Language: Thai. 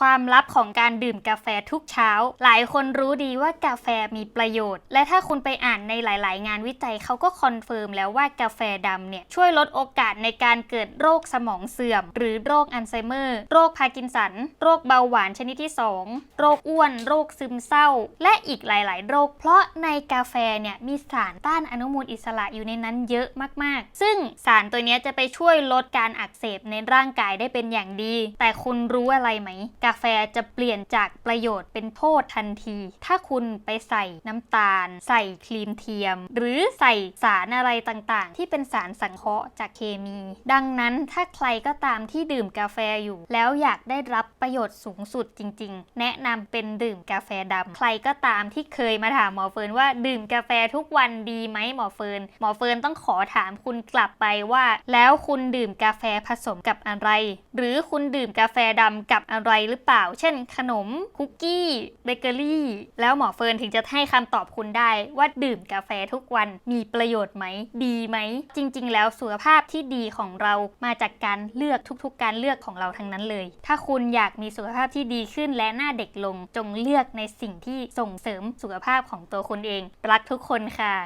ความลับของการดื่มกาแฟทุกเช้า หลายคนรู้ดีว่ากาแฟมีประโยชน์ และถ้าคุณไปอ่านในหลาย ๆ งานวิจัยเขาก็คอนเฟิร์มแล้วว่ากาแฟดำเนี่ย ช่วยลดโอกาสในการเกิดโรคสมองเสื่อม หรือโรคอัลไซเมอร์ โรคพาร์กินสัน โรคเบาหวานชนิดที่ 2 โรคอ้วน โรคซึมเศร้า และอีกหลาย ๆ โรค เพราะในกาแฟเนี่ยมีสารต้านอนุมูลอิสระอยู่ในนั้นเยอะมาก ๆ ซึ่งสารตัวนี้จะไปช่วยลดการอักเสบในร่างกายได้เป็นอย่างดี แต่คุณรู้อะไรไหมกาแฟจะเปลี่ยนจากประโยชน์เป็นโทษทันที ถ้าคุณไปใส่น้ำตาล ใส่ครีมเทียม หรือใส่สารอะไรต่างๆ ที่เป็นสารสังเคราะห์จากเคมี ดังนั้นถ้าใครก็ตามที่ดื่มกาแฟอยู่ แล้วอยากได้รับประโยชน์สูงสุดจริง ๆ แนะนำเป็นดื่มกาแฟดำใครก็ตามที่เคยมาถามหมอเฟิร์นว่าดื่มกาแฟทุกวันดีไหมหมอเฟิร์นหมอเฟิร์นต้องขอถามคุณกลับไปว่า แล้วคุณดื่มกาแฟผสมกับอะไร หรือคุณดื่มกาแฟดำกับอะไรหรือเปล่า เช่น ขนมคุกกี้เบเกอรี่ แล้วหมอเฟิร์นถึงจะให้คำตอบคุณได้ว่าดื่มกาแฟทุกวันมีประโยชน์ไหม ดีไหม จริง ๆ แล้วสุขภาพที่ดีของเรามาจากการเลือกทุกๆ การเลือกของเราทั้งนั้นเลย ถ้าคุณอยากมีสุขภาพที่ดีขึ้นและหน้าเด็กลงจงเลือกในสิ่งที่ส่งเสริมสุขภาพของตัวคุณเอง รักทุกคนค่ะ